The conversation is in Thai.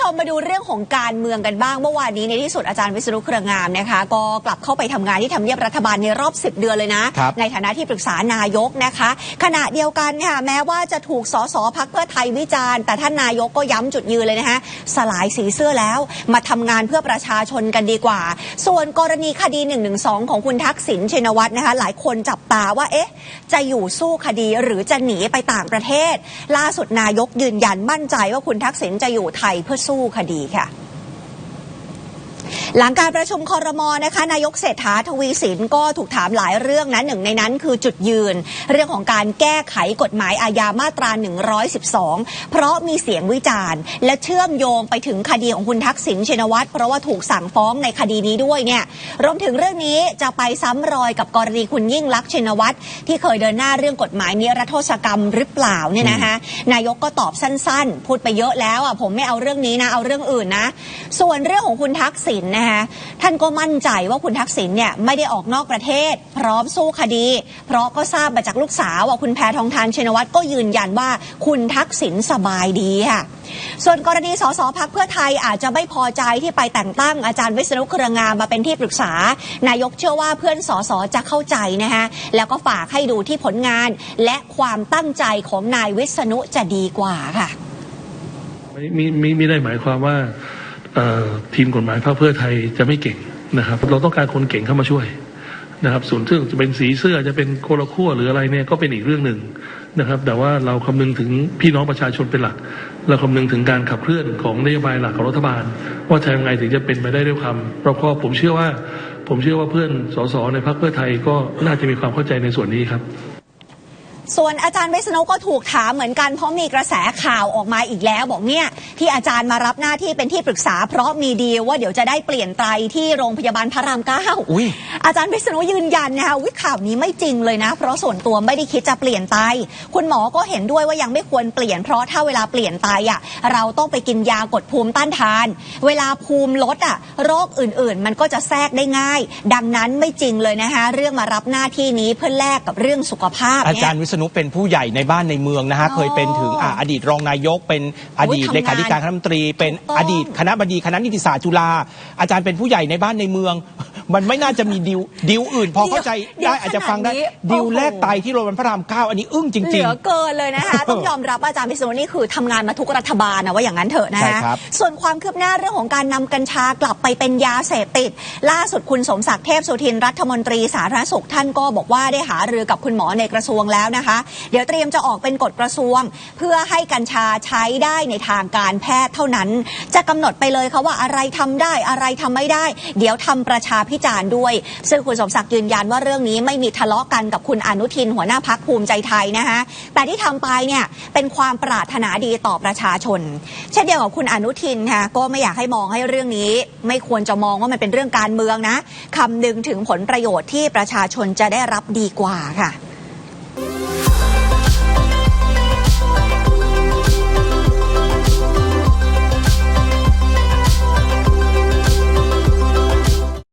ชมมาดูเรื่องของการเมืองกันบ้างเมื่อวานนี้ในที่สุดอาจารย์วิศนุเครืองามนะคะ ก็กลับเข้าไปทำงานที่ทำเนียบรัฐบาลในรอบ 10 เดือนเลยนะครับในฐานะที่ปรึกษานายกนะคะ ขณะเดียวกันค่ะแม้ว่าจะถูกสสพักเพื่อไทยวิจารณ์ แต่ท่านนายกก็ย้ำจุดยืนเลยนะคะสลายสีเสื้อแล้ว มาทำงานเพื่อประชาชนกันดีกว่า ส่วนกรณีคดี1นึของคุณทักษิณชินวัตรนะคะหลายคนจับตาว่าเอ๊ะจะอยู่สู้คดีหรือจะหนีไปต่างประเทศ ล่าสุดนายกยืนยันมั่นใจว่าคุณทักษิณจะอยู่ไทยเพื่อสู้คดีค่ะ หลังการประชุมคอรมอนะคะ นายกเศรษฐาทวีสินก็ถูกถามหลายเรื่องนะหนึ่งในนั้นคือจุดยืน เรื่องของการแก้ไขกฎหมายอาญามาตรา 112 เพราะมีเสียงวิจารณ์ และเชื่อมโยงไปถึงคดีของคุณทักษิณชินวัตรเพราะว่าถูกสั่งฟ้องในคดีนี้ด้วยเนี่ยรวมถึงเรื่องนี้จะไปซ้ำรอยกับกรณีคุณยิ่งลักษณ์ชินวัตรที่เคยเดินหน้าเรื่องกฎหมายนิรโทษกรรมหรือเปล่าเนี่ยนะคะนายกก็ตอบสั้น ๆ พูดไปเยอะแล้วอะผมไม่เอาเรื่องนี้นะเอาเรื่องอื่นนะ ส่วนเรื่องของคุณทักษิณนะคะท่านก็มั่นใจว่าคุณทักษิณเนี่ยไม่ได้ออกนอกประเทศ พร้อมสู้คดี เพราะก็ทราบมาจากลูกสาวว่าคุณแพทองทานชินวัตรก็ยืนยันว่าคุณทักษิณสบายดีค่ะส่วนกรณีสสพักเพื่อไทยอาจจะไม่พอใจที่ไปแต่งตั้งอาจารย์วิษณุเครืองามมาเป็นที่ปรึกษา นายกเชื่อว่าเพื่อนสสจะเข้าใจนะคะแล้วก็ฝากให้ดูที่ผลงาน และความตั้งใจของนายวิษณุจะดีกว่าค่ะไม่ไม่ไม่ได้หมายความว่า ทีมกฎหมายพรรคเพื่อไทยจะไม่เก่งนะครับ เราต้องการคนเก่งเข้ามาช่วยนะครับ ส่วนเรื่องจะเป็นสีเสื้อจะเป็นโคละขั้วหรืออะไรเนี่ยก็เป็นอีกเรื่องหนึ่งนะครับ แต่ว่าเราคำนึงถึงพี่น้องประชาชนเป็นหลัก เราคำนึงถึงการขับเคลื่อนของนโยบายหลักของรัฐบาล ว่าทำยังไงถึงจะเป็นไปได้ด้วยความรอบคอบผมเชื่อว่า ผมเชื่อว่าเพื่อนสสในพรรคเพื่อไทยก็น่าจะมีความเข้าใจในส่วนนี้ครับ ส่วนอาจารย์วิษณุก็ถูกถามเหมือนกันเพราะมีกระแสข่าวออกมาอีกแล้ว บอกเนี่ยที่อาจารย์มารับหน้าที่เป็นที่ปรึกษา เพราะมีดีลว่าเดี๋ยวจะได้เปลี่ยนไตรที่โรงพยาบาลพระรามเก้าอุ๊ยอาจารย์วิษณุยืนยันนะคะวิข่าวนี้ไม่จริงเลยนะ เพราะส่วนตัวไม่ได้คิดจะเปลี่ยนไตคุณหมอก็เห็นด้วยว่ายังไม่ควรเปลี่ยนเพราะถ้าเวลาเปลี่ยนไตอะเราต้องไปกินยากดภูมิต้านทาน เวลาภูมิลดอะโรคอื่นๆ มันก็จะแทรกได้ง่าย ดังนั้นไม่จริงเลยนะคะเรื่องมารับหน้าที่นี้เพื่อแลกกับเรื่องสุขภาพอาเนี่ยจารย์วิษณุเป็นผู้ใหญ่ในบ้านในเมืองนะฮะ อ๋อเคยเป็นถึงอ่าอดีตรองนายก เป็นอดีตอุ๊ยเลขาธิการคณะรัฐมนตรี เป็นถูกต้อง อดีตคณะบดีคณะนิติศาสตร์จุฬาอาจารย์เป็นผู้ใหญ่ในบ้านในเมือง มันไม่น่าจะมีดิวดิวอื่น พอเข้าใจเดี๋ยวได้อาจจะฟังได้ขนาดนี้ดิวโอ้โหแรกไตที่โรงพยาบาลพระรามเก้าอันนี้อึ้งจเหริลืงอเกินเลยนะคะต้องยอมรับว่าอาจารย์พิษณุนี่คือทำงานมาทุกรัฐบาลนะว่าอย่างนั้นเถอะนะใช่คะครับส่วนความคืบหน้าเรื่องของการนำกัญชากลับไปเป็นยาเสพติด ล่าสุดคุณสมศักดิ์เทพสุทินรัฐมนตรีสาธารณสุขท่านก็บอกว่าได้หารือกับคุณหมอในกระทรวงแล้วนะคะ เดี๋ยวเตรียมจะออกเป็นกฎกระทรวง เพื่อให้กัญชาใช้ได้ในทางการแพทย์เท่านั้น จะกำหนดไปเลยค่ะว่าอะไรทำได้อะไรทำไม่ได้ เดี๋ยวทำประชาพิจารณ์ด้วย ซึ่งคุณสมศักดิ์ยืนยันว่าเรื่องนี้ไม่มีทะเลาะกันกับคุณอนุทินหัวหน้าพักภูมิใจไทยนะคะแต่ที่ทำไปเนี่ยเป็นความปรารถนาดีต่อประชาชน เช่นเดียวกับคุณอนุทินค่ะก็ไม่อยากให้มองให้เรื่องนี้ ไม่ควรจะมองว่ามันเป็นเรื่องการเมืองนะคำนึงถึงผลประโยชน์ที่ประชาชนจะได้รับดีกว่าค่ะ